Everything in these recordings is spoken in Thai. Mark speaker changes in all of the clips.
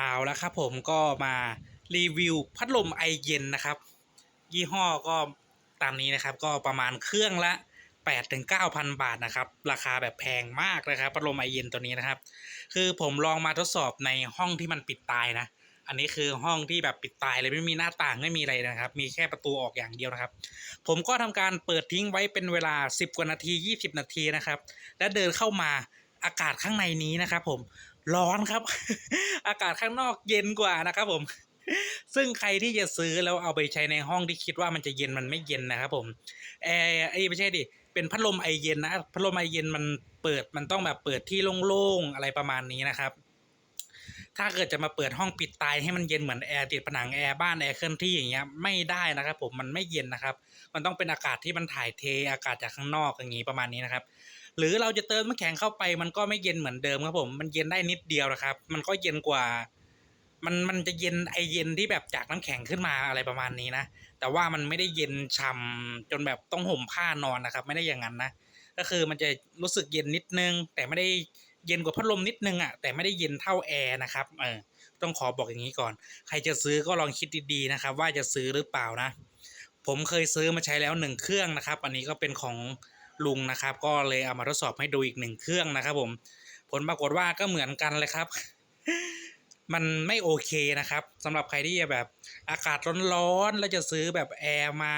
Speaker 1: เอาละครับผมก็มารีวิวพัดลมไอเย็นนะครับ ยี่ห้อก็ตามนี้นะครับ ก็ประมาณเครื่องละ8ถึง9,000 บาทนะครับ ราคาแบบแพงมากนะครับพัดลมไอเย็นตัวนี้นะครับ คือผมลองมาทดสอบในห้องที่มันปิดตายนะ อันนี้คือห้องที่แบบปิดตายเลยไม่มีหน้าต่างไม่มีอะไรนะครับ มีแค่ประตูออกอย่างเดียวนะครับ ผมก็ทำการเปิดทิ้งไว้เป็นเวลา 10 กว่านาที 20 นาทีนะครับ และเดินเข้ามาอากาศข้างในนี้นะครับ ผม ร้อนครับ อากาศข้างนอกเย็นกว่านะครับผม ซึ่งใครที่จะซื้อแล้วเอาไปใช้ในห้องที่คิดว่ามันจะเย็นมันไม่เย็นนะครับผมแอร์ไอ้ไม่ใช่ดิเป็นพัดลมไอเย็นนะพัดลมไอเย็นมันเปิดมันต้องแบบเปิดที่โล่งๆอะไรประมาณนี้นะครับ ถ้าเกิดจะมาเปิดห้องปิดตายให้มันเย็นเหมือนแอร์ติดผนังแอร์บ้านแอร์เคลื่อนที่อย่างเงี้ยไม่ได้นะครับ ผมมันไม่เย็นนะครับ มันต้องเป็นอากาศที่มันถ่ายเทอากาศจากข้างนอกอย่างนี้ประมาณนี้นะครับ หรือเราจะเติมน้ำแข็งเข้าไป มันก็ไม่เย็นเหมือนเดิมครับผม มันเย็นได้นิดเดียวนะครับ มันก็เย็นกว่า มันมันจะเย็นไอเย็นที่แบบจากน้ำแข็งขึ้นมาอะไรประมาณนี้นะ แต่ว่ามันไม่ได้เย็นช่ำจนแบบต้องห่มผ้านอนนะครับ ไม่ได้อย่างนั้นนะ ก็คือมันจะรู้สึกเย็นนิดนึง แต่ไม่ได้เย็นกว่าพัดลมนิดนึงอะแต่ไม่ได้เย็นเท่าแอร์นะครับ เออ ต้องขอบอกอย่างนี้ก่อน ใครจะซื้อก็ลองคิดดีๆนะครับ ว่าจะซื้อหรือเปล่านะ ผมเคยซื้อมาใช้แล้วหนึ่งเครื่องนะครับ อันนี้ก็เป็นของ ลุงนะครับ ก็เลยเอามาทดสอบให้ดูอีกหนึ่งเครื่องนะครับ ผม ผลปรากฏว่าก็เหมือนกันเลยครับ มันไม่โอเคนะครับสำหรับใครที่แบบอากาศร้อนๆแล้วจะซื้อแบบแอร์มา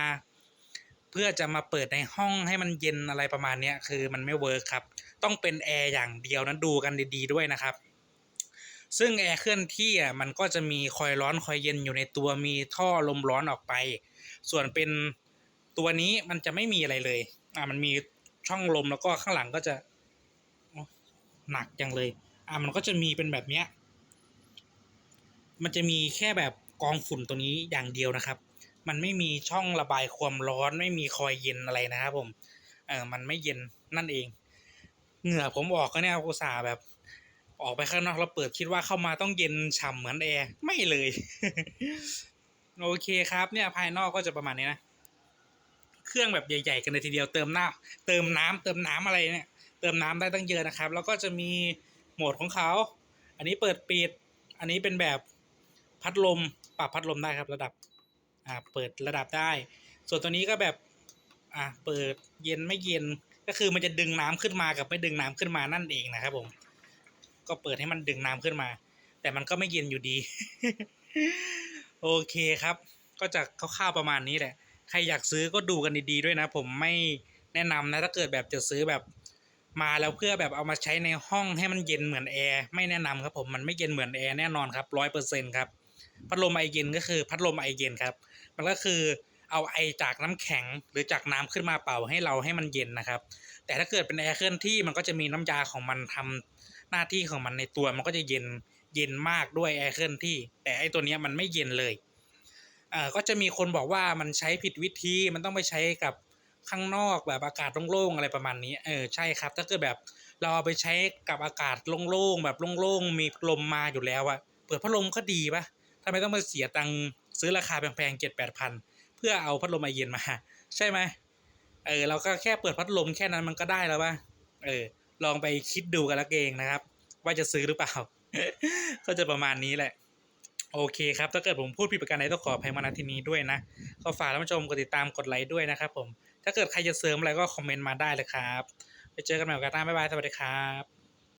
Speaker 1: เพื่อจะมาเปิดในห้องให้มันเย็นอะไรประมาณเนี้ยคือมันไม่เวิร์คครับ ต้องเป็นแอร์อย่างเดียวนั้นดูกันดีๆด้วยนะครับซึ่งแอร์เคลื่อนที่อะมันก็จะมีคอยร้อนคอยเย็นอยู่ในตัวมีท่อลมร้อนออกไป ส่วนเป็นตัวนี้มันจะไม่มีอะไรเลย อ่ามันมีช่องลมแล้วก็ข้างหลังก็จะหนักจังเลย อ่ามันก็จะมีเป็นแบบเนี้ย มันจะมีแค่แบบกองฝุ่นตัวนี้อย่างเดียวนะครับ มันไม่มีช่องระบายความร้อนไม่มีคอยเย็นอะไรนะครับผม เออมันไม่เย็นนั่นเอง เหงื่อผมออกก็เนี่ยอุตส่าห์แบบ ออกไปข้างนอกแล้วเปิดคิดว่าเข้ามาต้องเย็นฉ่ำเหมือนแอร์ไม่เลย โอเคครับเนี่ยภายนอกก็จะประมาณนี้นะ เครื่องแบบใหญ่ๆกันเลยทีเดียวเติมน้ำเติมน้ำเติมน้ำอะไรเนี่ย เติมน้ำได้ตั้งเยอะนะครับ แล้วก็จะมีโหมดของเขา อันนี้เปิดปิด อันนี้เป็นแบบพัดลมปรับพัดลมได้ครับระดับอ่าเปิดระดับได้ ส่วนตัวนี้ก็แบบอ่าเปิดเย็นไม่เย็นก็คือมันจะดึงน้ำขึ้นมากับไม่ดึงน้ำขึ้นมานั่นเองนะครับผมก็เปิดให้มันดึงน้ำขึ้นมา แต่มันก็ไม่เย็นอยู่ดี โอเคครับ ก็จะคร่าวๆประมาณนี้แหละ ใครอยากซื้อก็ดูกันดีๆด้วยนะ ผมไม่แนะนำนะถ้าเกิดแบบจะซื้อแบบมาแล้วเพื่อแบบเอามาใช้ในห้องให้มันเย็นเหมือนแอร์ไม่แนะนำครับผมมันไม่เย็นเหมือนแอร์แน่นอนครับร้อยเปอร์เซ็นครับพัดลมไอเย็นก็คือพัดลมไอเย็นครับ มันก็คือเอาไอจากน้ำแข็งหรือจากน้ำขึ้นมาเป่าให้เราให้มันเย็นนะครับ แต่ถ้าเกิดเป็นแอร์เคลื่อนที่มันก็จะมีน้ำยาของมันทำหน้าที่ของมันในตัวมันก็จะเย็นเย็นมากด้วยแอร์เคลื่อนที่ แต่ไอตัวนี้มันไม่เย็นเลย เอ่อก็จะมีคนบอกว่ามันใช้ผิดวิธีมันต้องไปใช้กับข้างนอกแบบอากาศโล่งๆอะไรประมาณนี้ เออใช่ครับ ถ้าเกิดแบบเราเอาไปใช้กับอากาศโล่งๆแบบโล่งๆมีลมมาอยู่แล้วอะเปิดพัดลมก็ดีปะทำไมต้องมาเสียตังค์ซื้อราคาแพงๆเจ็ดแปดพันเพื่อเอาพัดลมไอเย็นมา ใช่ไหมเออเราก็แค่เปิดพัดลมแค่นั้นมันก็ได้แล้วปะเออ ลองไปคิดดูกันละเองนะครับ ว่าจะซื้อหรือเปล่า ก็จะประมาณนี้แหละ โอเคครับ ถ้าเกิดผมพูดผิดประการใดต้องขออภัยมาณที่นี้ด้วยนะ ก็ฝากท่านผู้ชมกดติดตามกดไลค์ด้วยนะครับผม ถ้าเกิดใครจะเสริมอะไรก็คอมเมนต์มาได้เลยครับ ไปเจอกันใหม่โอกาสหน้าบ๊ายบาย สวัสดีครับ